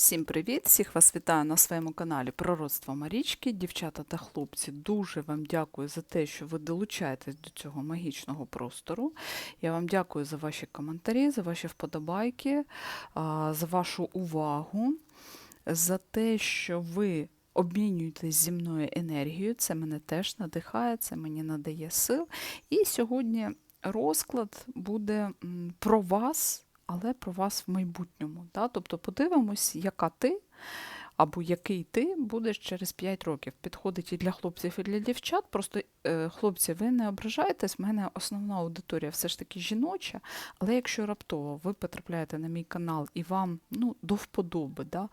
Всім привіт! Всіх вас вітаю на своєму каналі Пророцтво Марічки. Дівчата та хлопці, дуже вам дякую за те, що ви долучаєтесь до цього магічного простору. Я вам дякую за ваші коментарі, за ваші вподобайки, за вашу увагу, за те, що ви обмінюєтесь зі мною енергією. Це мене теж надихає, це мені надає сил. І сьогодні розклад буде про вас але про вас в майбутньому. Да? Тобто подивимось, яка ти або який ти будеш через 5 років. Підходить і для хлопців, і для дівчат. Просто, е, хлопці, ви не ображаєтесь, в мене основна аудиторія все ж таки жіноча, але якщо раптово ви потрапляєте на мій канал і вам ну, до вподоби, да?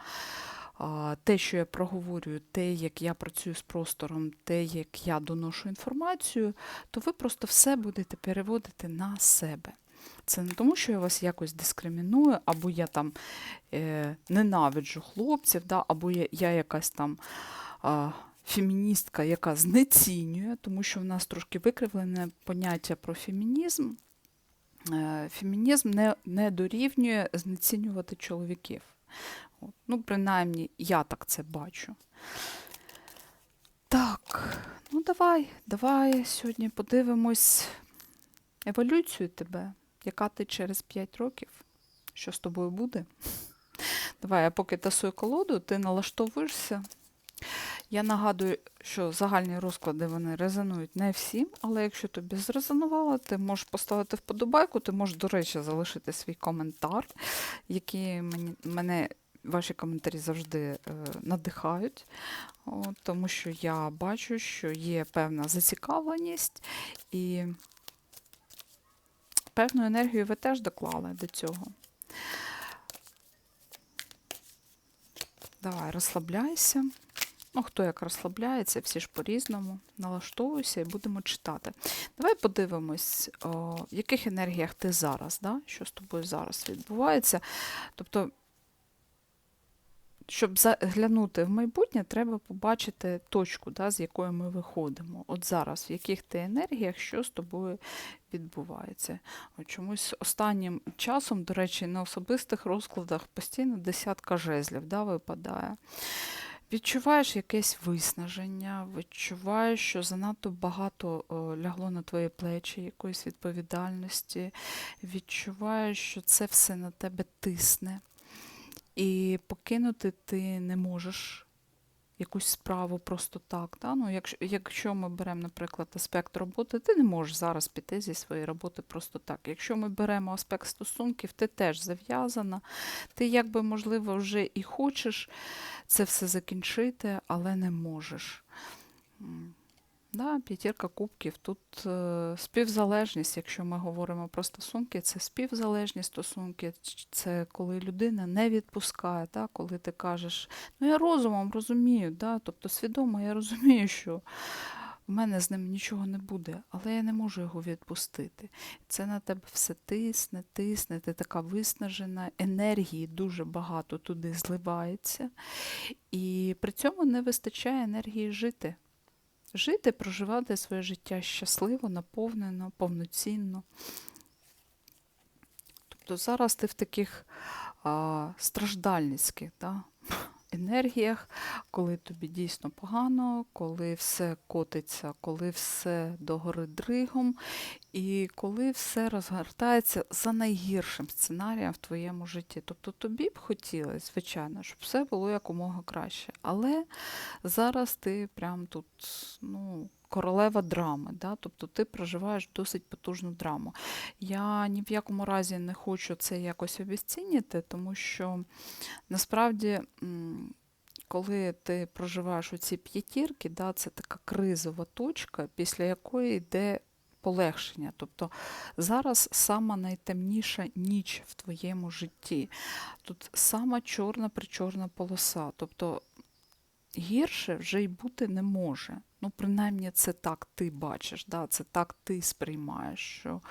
те, що я проговорюю, те, як я працюю з простором, те, як я доношу інформацію, то ви просто все будете переводити на себе. Це не тому, що я вас якось дискриміную, або я там е, ненавиджу хлопців, да, або я, я якась там а, феміністка, яка знецінює, тому що в нас трошки викривлене поняття про фемінізм. Е, фемінізм не, не дорівнює знецінювати чоловіків. От. Ну, принаймні, я так це бачу. Так, ну давай, давай сьогодні подивимось еволюцію тебе яка ти через 5 років, що з тобою буде. Давай, я поки тасую колоду, ти налаштовуєшся. Я нагадую, що загальні розклади вони резонують не всім, але якщо тобі зрезонувало, ти можеш поставити вподобайку, ти можеш, до речі, залишити свій коментар, який мені, мене ваші коментарі завжди е, надихають, От, тому що я бачу, що є певна зацікавленість і певну енергію ви теж доклали до цього. Давай, розслабляйся. Ну, хто як розслабляється, всі ж по-різному. Налаштовуйся і будемо читати. Давай подивимось, о, в яких енергіях ти зараз, да? що з тобою зараз відбувається. Тобто, щоб заглянути в майбутнє, треба побачити точку, да, з якої ми виходимо. От зараз, в яких ти енергіях, що з тобою відбувається. От Чомусь останнім часом, до речі, на особистих розкладах постійно десятка жезлів да, випадає. Відчуваєш якесь виснаження, відчуваєш, що занадто багато о, лягло на твої плечі якоїсь відповідальності, відчуваєш, що це все на тебе тисне. І покинути ти не можеш якусь справу просто так. Да? Ну, Якщо якщо ми беремо, наприклад, аспект роботи, ти не можеш зараз піти зі своєї роботи просто так. Якщо ми беремо аспект стосунків, ти теж зав'язана, ти якби, можливо, вже і хочеш це все закінчити, але не можеш. Да, П'ятірка кубків. Тут е, співзалежність, якщо ми говоримо про стосунки, це співзалежні стосунки, це коли людина не відпускає, да, коли ти кажеш, ну я розумом розумію, да, тобто свідомо я розумію, що в мене з ним нічого не буде, але я не можу його відпустити. Це на тебе все тисне, тисне, ти така виснажена, енергії дуже багато туди зливається, і при цьому не вистачає енергії жити жити, проживати своє життя щасливо, наповнено, повноцінно. Тобто зараз ти в таких а, страждальницьких да, енергіях, коли тобі дійсно погано, коли все котиться, коли все догори дригом, і коли все розгортається за найгіршим сценарієм в твоєму житті. Тобто тобі б хотілося, звичайно, щоб все було якомога краще. Але зараз ти прям тут, ну. Королева драми, да? тобто ти проживаєш досить потужну драму. Я ні в якому разі не хочу це якось обіцінити, тому що насправді, коли ти проживаєш у ці п'ятірки, да, це така кризова точка, після якої йде полегшення. Тобто зараз сама найтемніша ніч в твоєму житті. Тут сама чорна причорна полоса. Тобто гірше вже й бути не може. Ну, принаймні, це так ти бачиш, да? це так ти сприймаєш. що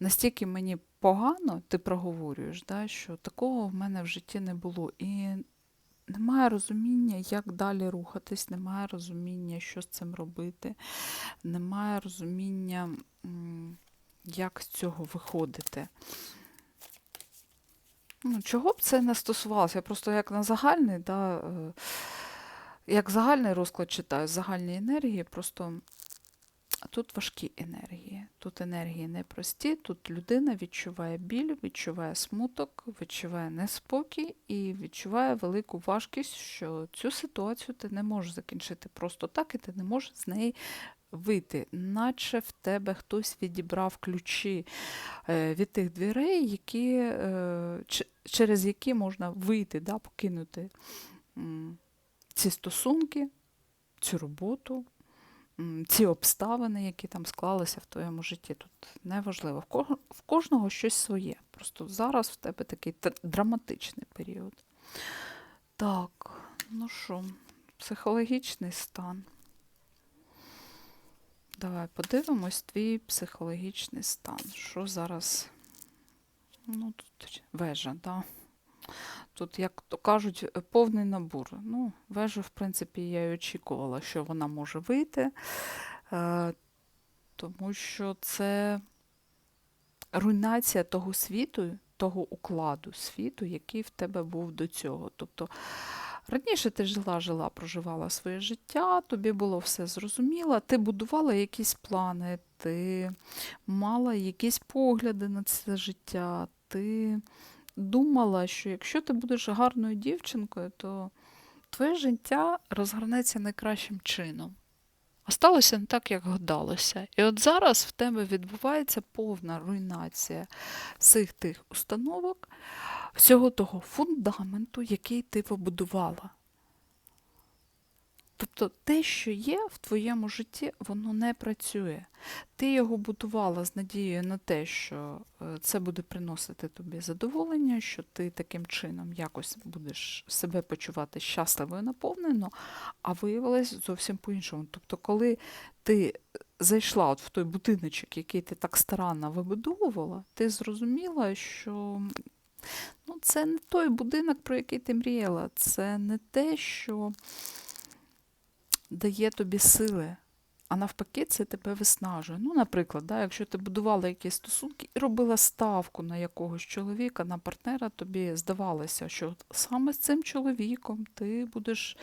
Настільки мені погано, ти проговорюєш, да? що такого в мене в житті не було. І немає розуміння, як далі рухатись, немає розуміння, що з цим робити, немає розуміння, як з цього виходити. Ну, чого б це не стосувалося? Я просто як на загальний, да, е, як загальний розклад читаю, загальні енергії, просто тут важкі енергії. Тут енергії непрості, тут людина відчуває біль, відчуває смуток, відчуває неспокій і відчуває велику важкість, що цю ситуацію ти не можеш закінчити просто так, і ти не можеш з неї вийти, наче в тебе хтось відібрав ключі е, від тих дверей, які, е, через які можна вийти, да, покинути ці стосунки, цю роботу, ці обставини, які там склалися в твоєму житті. Тут неважливо. В кожного щось своє. Просто зараз в тебе такий драматичний період. Так, ну що, психологічний стан. Давай подивимось твій психологічний стан. Що зараз? Ну, тут вежа, да. Тут, як то кажуть, е, повний набор. Ну, вежу, в принципі, я й очікувала, що вона може вийти, е, тому що це руйнація того світу, того укладу світу, який в тебе був до цього. Тобто раніше ти жила, жила, проживала своє життя, тобі було все зрозуміло, ти будувала якісь плани, ти мала якісь погляди на це життя, ти думала, що якщо ти будеш гарною дівчинкою, то твоє життя розгорнеться найкращим чином. А сталося не так, як гадалося. І от зараз в тебе відбувається повна руйнація всіх тих установок, всього того фундаменту, який ти побудувала. Тобто те, що є в твоєму житті, воно не працює. Ти його будувала з надією на те, що е, це буде приносити тобі задоволення, що ти таким чином якось будеш себе почувати щасливо і наповнено, а виявилось зовсім по-іншому. Тобто, коли ти зайшла от в той будиночок, який ти так старанно вибудовувала, ти зрозуміла, що ну, це не той будинок, про який ти мріяла, це не те, що дає тобі сили, а навпаки, це тебе виснажує. Ну, наприклад, да, якщо ти будувала якісь стосунки і робила ставку на якогось чоловіка, на партнера, тобі здавалося, що саме з цим чоловіком ти будеш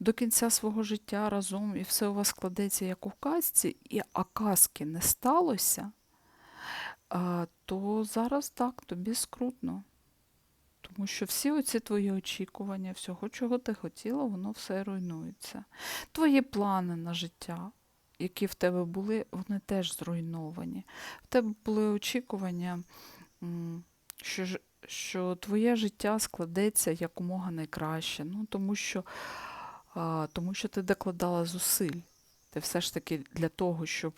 до кінця свого життя разом, і все у вас складеться як у казці, і а казки не сталося, то зараз так, тобі скрутно. Тому що всі оці твої очікування, всього, чого ти хотіла, воно все руйнується. Твої плани на життя, які в тебе були, вони теж зруйновані. В тебе були очікування, що, що твоє життя складеться якомога найкраще. Ну, тому, що, тому що ти докладала зусиль. Ти все ж таки для того, щоб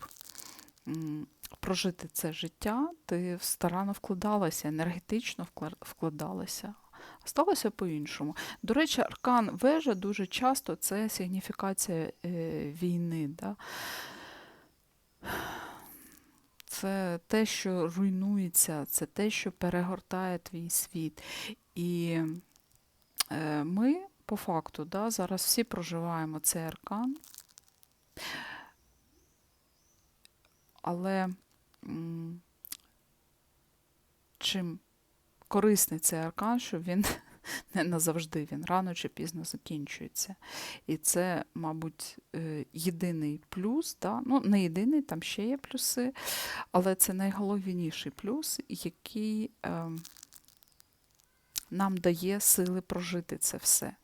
прожити це життя, ти старанно вкладалася, енергетично вкладалася. А сталося по-іншому. До речі, аркан вежа дуже часто це сигніфікація е, війни. Да? Це те, що руйнується, це те, що перегортає твій світ. І е, ми, по факту, да, зараз всі проживаємо цей аркан. Але чим корисний цей аркан, що він не назавжди, він рано чи пізно закінчується. І це, мабуть, е, єдиний плюс, да? ну не єдиний, там ще є плюси, але це найголовніший плюс, який е, нам дає сили прожити це все.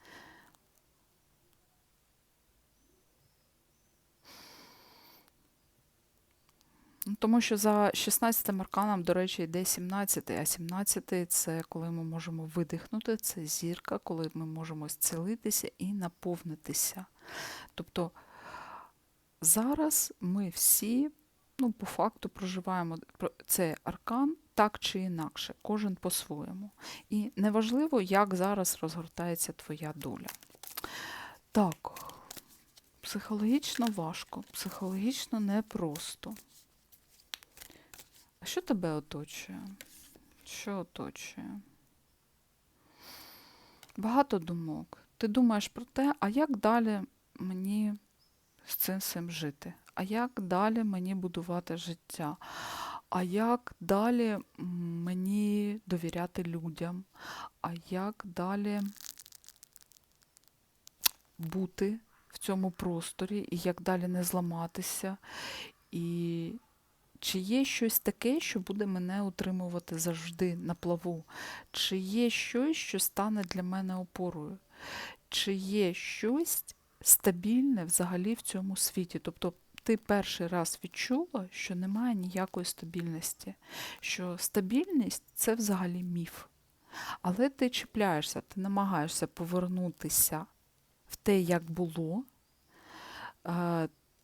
Тому що за 16 арканом, до речі, йде 17, а 17 це коли ми можемо видихнути, це зірка, коли ми можемо зцілитися і наповнитися. Тобто зараз ми всі, ну, по факту, проживаємо цей аркан так чи інакше, кожен по-своєму. І неважливо, як зараз розгортається твоя доля. Так, психологічно важко, психологічно непросто. А що тебе оточує? Що оточує? Багато думок. Ти думаєш про те, а як далі мені з цим всім жити? А як далі мені будувати життя? а як далі мені довіряти людям, а як далі бути в цьому просторі, і як далі не зламатися, і чи є щось таке, що буде мене утримувати завжди на плаву? Чи є щось, що стане для мене опорою? Чи є щось стабільне взагалі в цьому світі? Тобто ти перший раз відчула, що немає ніякої стабільності, що стабільність це взагалі міф. Але ти чіпляєшся, ти намагаєшся повернутися в те, як було.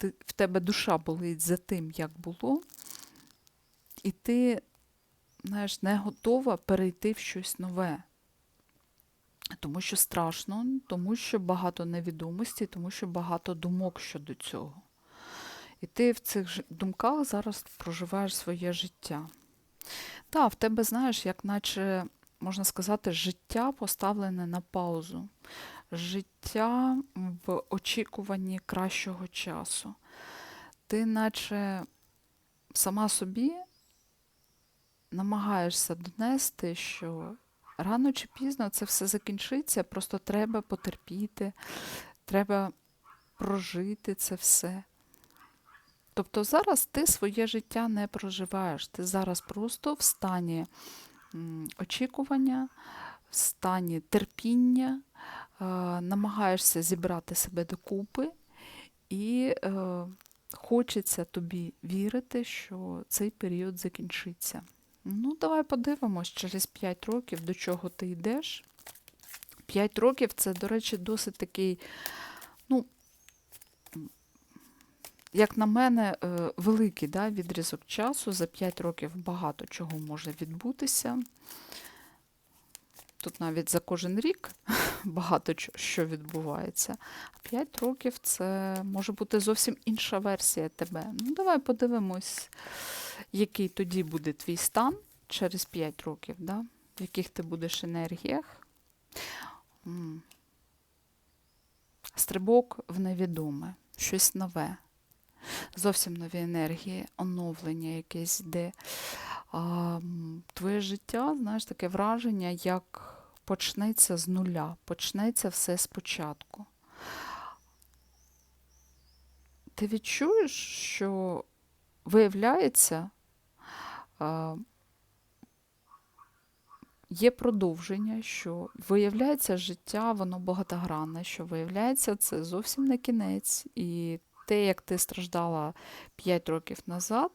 В тебе душа болить за тим, як було, і ти знаєш, не готова перейти в щось нове. Тому що страшно, тому що багато невідомості, тому що багато думок щодо цього. І ти в цих думках зараз проживаєш своє життя. Так, в тебе, знаєш, як наче, можна сказати, життя поставлене на паузу. Життя в очікуванні кращого часу. Ти наче сама собі намагаєшся донести, що рано чи пізно це все закінчиться, просто треба потерпіти, треба прожити це все. Тобто зараз ти своє життя не проживаєш, ти зараз просто в стані очікування, в стані терпіння, е, намагаєшся зібрати себе докупи, і е, хочеться тобі вірити, що цей період закінчиться. Ну, давай подивимось через 5 років, до чого ти йдеш. 5 років це, до речі, досить такий, ну, як на мене, е, великий да, відрізок часу. За 5 років багато чого може відбутися. Тут навіть за кожен рік багато що відбувається. А 5 років це може бути зовсім інша версія тебе. Ну, давай подивимось, який тоді буде твій стан через 5 років, да? в яких ти будеш енергіях. Стрибок в невідоме, щось нове. Зовсім нові енергії, оновлення якесь йде. А, твоє життя, знаєш, таке враження, як почнеться з нуля, почнеться все спочатку. Ти відчуєш, що виявляється, є продовження, що виявляється життя, воно багатогранне, що виявляється, це зовсім не кінець. І те, як ти страждала 5 років назад,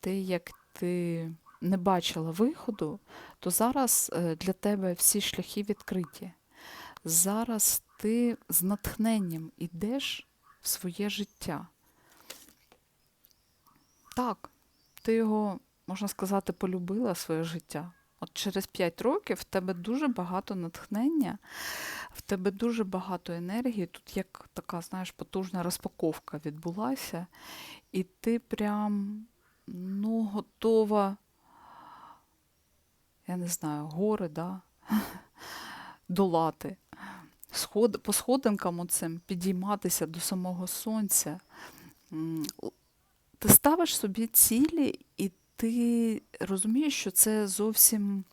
те, як ти не бачила виходу, то зараз е, для тебе всі шляхи відкриті. Зараз ти з натхненням ідеш в своє життя. Так, ти його, можна сказати, полюбила своє життя. От через 5 років в тебе дуже багато натхнення, в тебе дуже багато енергії. Тут як така, знаєш, потужна розпаковка відбулася, і ти прям ну, готова, я не знаю, гори, да? долати. По сходинкам оцим підійматися до самого сонця. Ти ставиш собі цілі, і ти розумієш, що це зовсім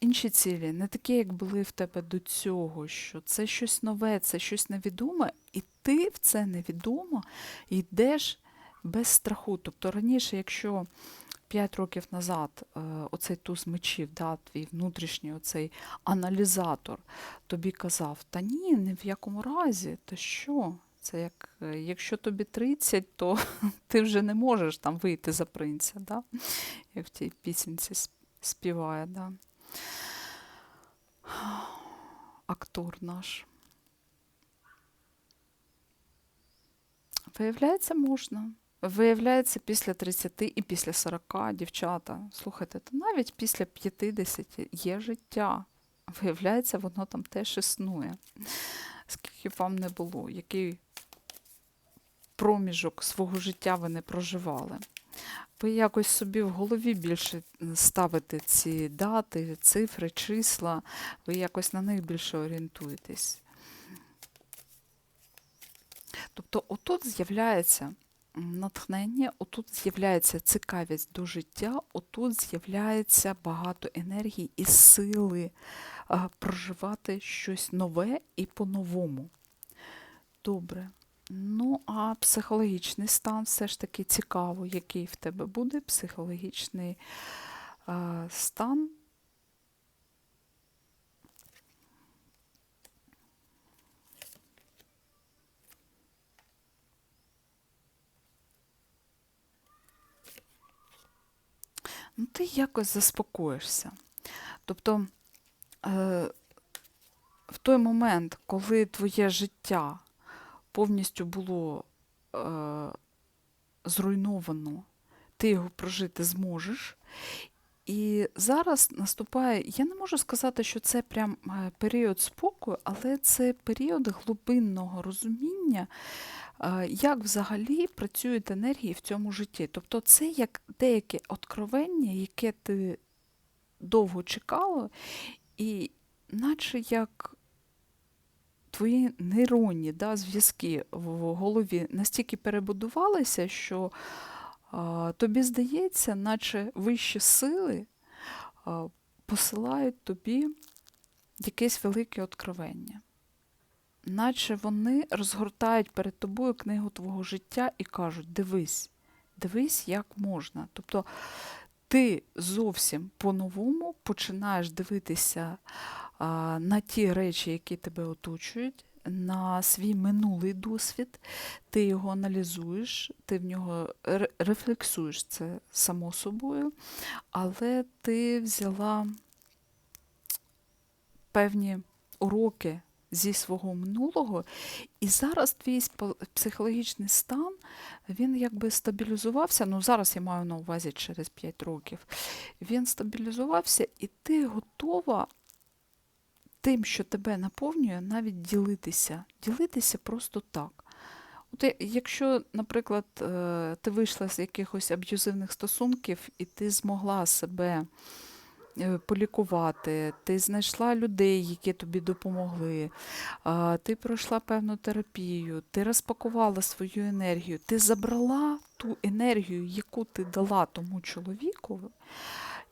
інші цілі, не такі, як були в тебе до цього, що це щось нове, це щось невідоме, і ти в це невідомо йдеш без страху. Тобто раніше, якщо 5 років назад е, оцей туз мечів, да, твій внутрішній оцей аналізатор тобі казав, та ні, ні в якому разі, то що? Це як, е, якщо тобі 30, то ти вже не можеш там вийти за принця, да? як в тій пісенці співає. Да? Актор наш. Виявляється, можна. Виявляється, після 30 і після 40 дівчата, слухайте, то навіть після 50 є життя. Виявляється, воно там теж існує. Скільки б вам не було, який проміжок свого життя ви не проживали. Ви якось собі в голові більше ставите ці дати, цифри, числа, ви якось на них більше орієнтуєтесь. Тобто, отут з'являється натхнення, отут з'являється цікавість до життя, отут з'являється багато енергії і сили проживати щось нове і по-новому. Добре. Ну, а психологічний стан все ж таки цікаво, який в тебе буде психологічний а, стан. Ну, ти якось заспокоїшся. Тобто, е, в той момент, коли твоє життя повністю було е, зруйновано, ти його прожити зможеш. І зараз наступає, я не можу сказати, що це прям е, період спокою, але це період глибинного розуміння, е, як взагалі працюють енергії в цьому житті. Тобто це як деяке откровення, яке ти довго чекала, і наче як твої нейронні да, зв'язки в голові настільки перебудувалися, що а, тобі здається, наче вищі сили а, посилають тобі якесь велике откровення. Наче вони розгортають перед тобою книгу твого життя і кажуть: дивись, дивись, як можна. Тобто ти зовсім по-новому починаєш дивитися на ті речі, які тебе оточують, на свій минулий досвід, ти його аналізуєш, ти в нього рефлексуєш це само собою, але ти взяла певні уроки зі свого минулого, і зараз твій психологічний стан він якби стабілізувався. Ну, зараз я маю на увазі через 5 років. Він стабілізувався, і ти готова тим, що тебе наповнює, навіть ділитися. Ділитися просто так. От якщо, наприклад, е, ти вийшла з якихось аб'юзивних стосунків, і ти змогла себе е, полікувати, ти знайшла людей, які тобі допомогли, ти пройшла певну терапію, ти розпакувала свою енергію, ти забрала ту енергію, яку ти дала тому чоловіку,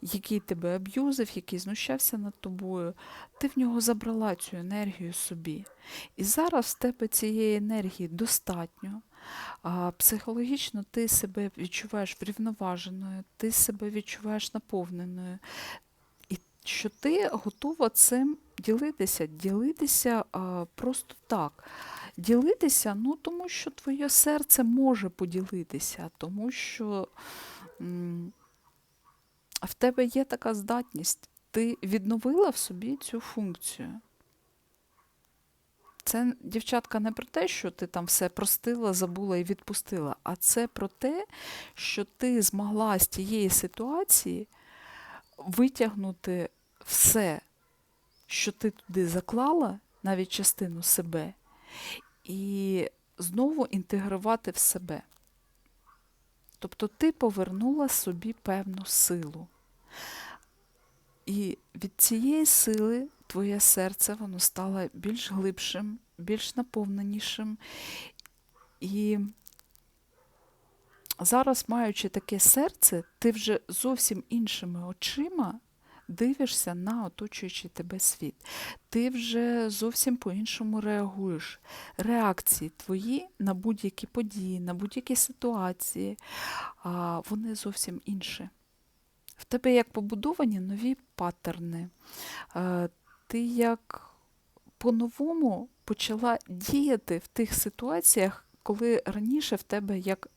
який тебе аб'юзив, який знущався над тобою, ти в нього забрала цю енергію собі. І зараз в тебе цієї енергії достатньо. Психологічно ти себе відчуваєш врівноваженою, ти себе відчуваєш наповненою. І що ти готова цим ділитися, ділитися просто так. Ділитися, ну тому що твоє серце може поділитися, тому що м, в тебе є така здатність. Ти відновила в собі цю функцію. Це, дівчатка, не про те, що ти там все простила, забула і відпустила, а це про те, що ти змогла з тієї ситуації витягнути все, що ти туди заклала, навіть частину себе, і знову інтегрувати в себе. Тобто ти повернула собі певну силу. І від цієї сили твоє серце воно стало більш глибшим, більш наповненішим. І зараз, маючи таке серце, ти вже зовсім іншими очима дивишся на оточуючий тебе світ. Ти вже зовсім по-іншому реагуєш. Реакції твої на будь-які події, на будь-які ситуації, вони зовсім інші. В тебе як побудовані нові паттерни. Е, Ти як по-новому почала діяти в тих ситуаціях, коли раніше в тебе як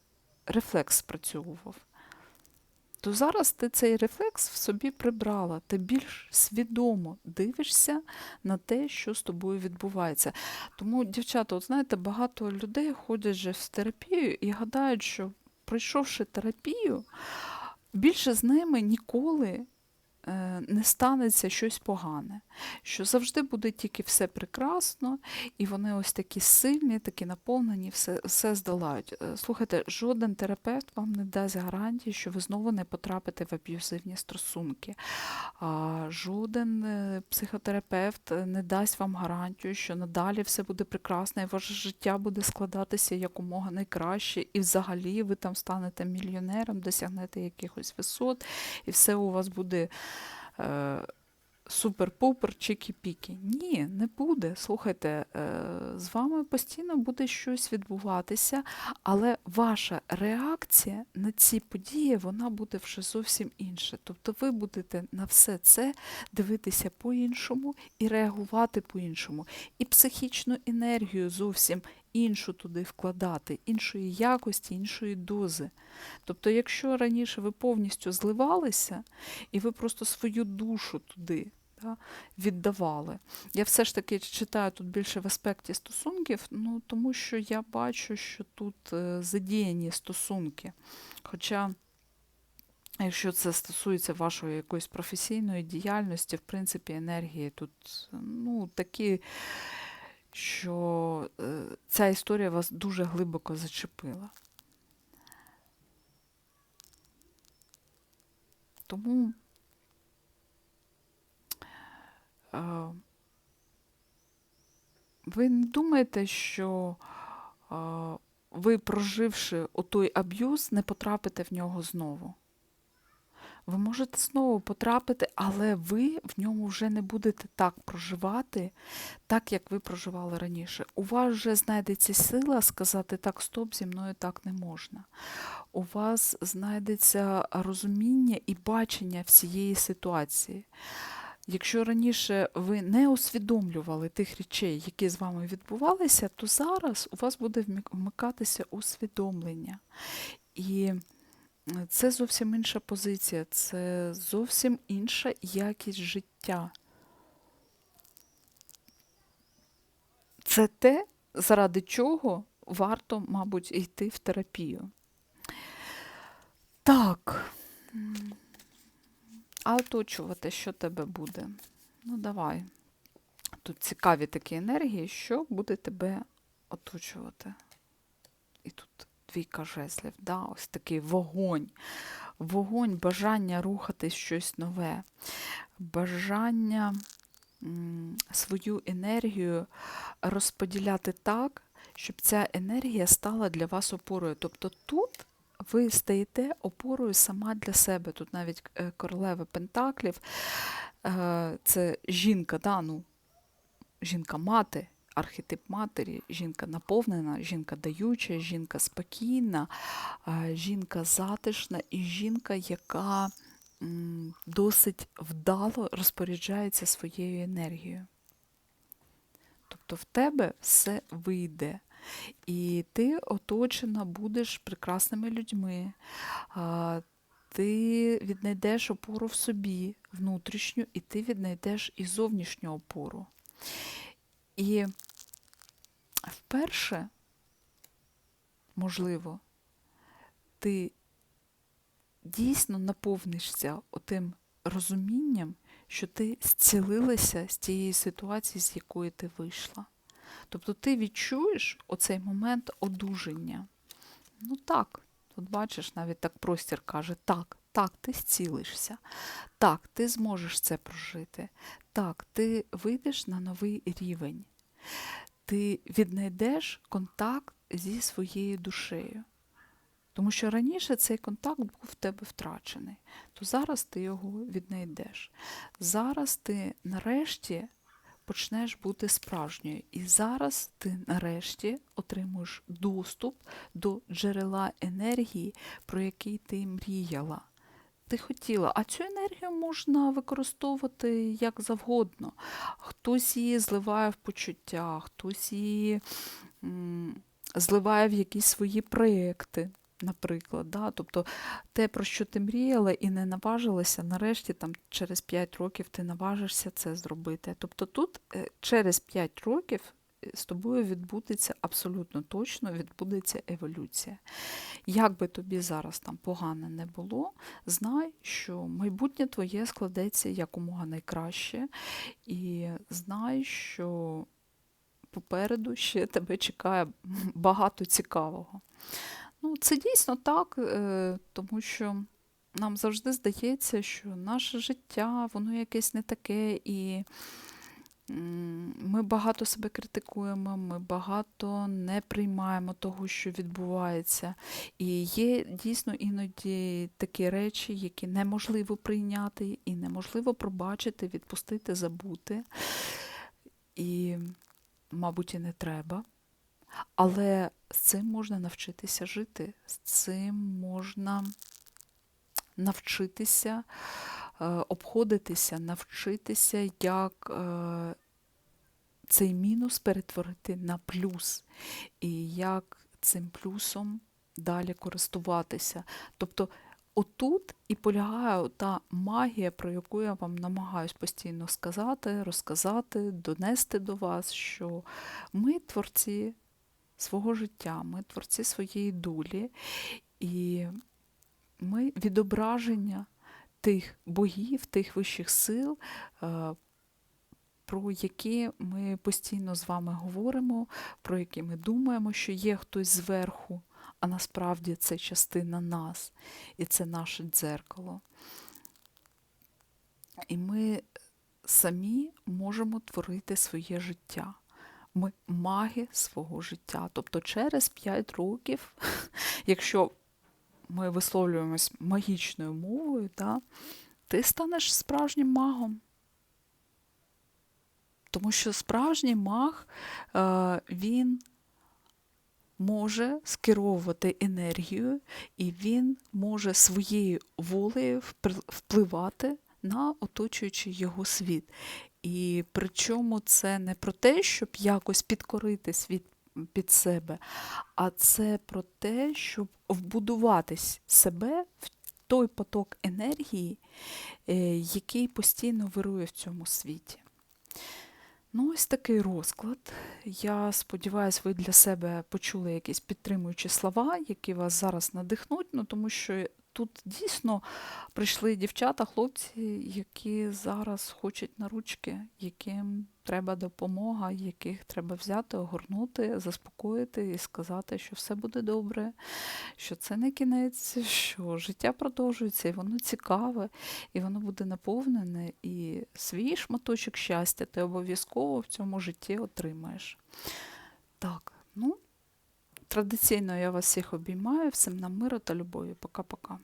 рефлекс спрацьовував. То зараз ти цей рефлекс в собі прибрала, ти більш свідомо дивишся на те, що з тобою відбувається. Тому, дівчата, от знаєте, багато людей ходять же в терапію і гадають, що пройшовши терапію, більше з ними ніколи не станеться щось погане, що завжди буде тільки все прекрасно, і вони ось такі сильні, такі наповнені, все, все здолають. Е, Слухайте, жоден терапевт вам не дасть гарантії, що ви знову не потрапите в аб'юзивні стосунки. А жоден е, психотерапевт е, не дасть вам гарантію, що надалі все буде прекрасно, і ваше життя буде складатися якомога найкраще, і взагалі ви там станете мільйонером, досягнете якихось висот, і все у вас буде. Е, Супер-пупер, чікі-пікі. Ні, не буде. Слухайте, е, з вами постійно буде щось відбуватися, але ваша реакція на ці події вона буде вже зовсім інша. Тобто ви будете на все це дивитися по-іншому і реагувати по-іншому. І психічну енергію зовсім іншу туди вкладати, іншої якості, іншої дози. Тобто, якщо раніше ви повністю зливалися, і ви просто свою душу туди да, віддавали. Я все ж таки читаю тут більше в аспекті стосунків, ну, тому що я бачу, що тут е, задіяні стосунки. Хоча. Якщо це стосується вашої якоїсь професійної діяльності, в принципі, енергії тут ну, такі, що е, ця історія вас дуже глибоко зачепила. Тому е, ви не думаєте, що е, ви, проживши отой аб'юз, не потрапите в нього знову. Ви можете знову потрапити, але ви в ньому вже не будете так проживати, так як ви проживали раніше. У вас вже знайдеться сила сказати так, стоп, зі мною так не можна. У вас знайдеться розуміння і бачення всієї ситуації. Якщо раніше ви не усвідомлювали тих речей, які з вами відбувалися, то зараз у вас буде вмикатися усвідомлення. І це зовсім інша позиція, це зовсім інша якість життя. Це те, заради чого варто, мабуть, йти в терапію. Так. А оточувати, що тебе буде? Ну, давай. Тут цікаві такі енергії, що буде тебе оточувати. І тут двійка жезлів, да? ось такий вогонь. Вогонь, бажання рухатись щось нове, бажання свою енергію розподіляти так, щоб ця енергія стала для вас опорою. Тобто тут ви стаєте опорою сама для себе. Тут навіть е, королева Пентаклів, е, це жінка, да, ну, жінка-мати, архетип матері, жінка наповнена, жінка даюча, жінка спокійна, жінка затишна і жінка, яка досить вдало розпоряджається своєю енергією. Тобто в тебе все вийде. І ти оточена будеш прекрасними людьми, ти віднайдеш опору в собі внутрішню, і ти віднайдеш і зовнішню опору. І вперше, можливо, ти дійсно наповнишся отим розумінням, що ти зцілилася з тієї ситуації, з якої ти вийшла. Тобто ти відчуєш оцей момент одужання. Ну так, от бачиш, навіть так простір каже, так, так, ти зцілишся, так, ти зможеш це прожити, так, ти вийдеш на новий рівень, ти віднайдеш контакт зі своєю душею. Тому що раніше цей контакт був в тебе втрачений, то зараз ти його віднайдеш. Зараз ти нарешті почнеш бути справжньою. І зараз ти нарешті отримуєш доступ до джерела енергії, про який ти мріяла. Ти хотіла, а цю енергію можна використовувати як завгодно. Хтось її зливає в почуття, хтось її зливає в якісь свої проєкти, наприклад. Да? Тобто те, про що ти мріяла і не наважилася, нарешті там через 5 років ти наважишся це зробити. Тобто тут е, через 5 років з тобою відбудеться абсолютно точно відбудеться еволюція. Як би тобі зараз там погано не було, знай, що майбутнє твоє складеться якомога найкраще, і знай, що попереду ще тебе чекає багато цікавого. Ну, це дійсно так, е, тому що нам завжди здається, що наше життя, воно якесь не таке, і ми багато себе критикуємо, ми багато не приймаємо того, що відбувається. І є дійсно іноді такі речі, які неможливо прийняти і неможливо пробачити, відпустити, забути. І, мабуть, і не треба. Але з цим можна навчитися жити, з цим можна навчитися обходитися, навчитися, як е, цей мінус перетворити на плюс, і як цим плюсом далі користуватися. Тобто отут і полягає та магія, про яку я вам намагаюсь постійно сказати, розказати, донести до вас, що ми творці свого життя, ми творці своєї долі, і ми відображення тих богів, тих вищих сил, е, про які ми постійно з вами говоримо, про які ми думаємо, що є хтось зверху, а насправді це частина нас, і це наше дзеркало. І ми самі можемо творити своє життя. Ми маги свого життя. Тобто через 5 років, якщо ми висловлюємось магічною мовою, да, ти станеш справжнім магом. Тому що справжній маг, е, він може скеровувати енергію, і він може своєю волею впливати на оточуючий його світ. І причому це не про те, щоб якось підкорити світ під себе, а це про те, щоб вбудуватись себе в той поток енергії, е, який постійно вирує в цьому світі. Ну, ось такий розклад. Я сподіваюся, ви для себе почули якісь підтримуючі слова, які вас зараз надихнуть, ну тому що тут дійсно прийшли дівчата, хлопці, які зараз хочуть на ручки, яким треба допомога, яких треба взяти, огорнути, заспокоїти і сказати, що все буде добре, що це не кінець, що життя продовжується, і воно цікаве, і воно буде наповнене, і свій шматочок щастя ти обов'язково в цьому житті отримаєш. Так, ну, традиційно я вас всіх обіймаю, всім нам миру та любові. Пока-пока.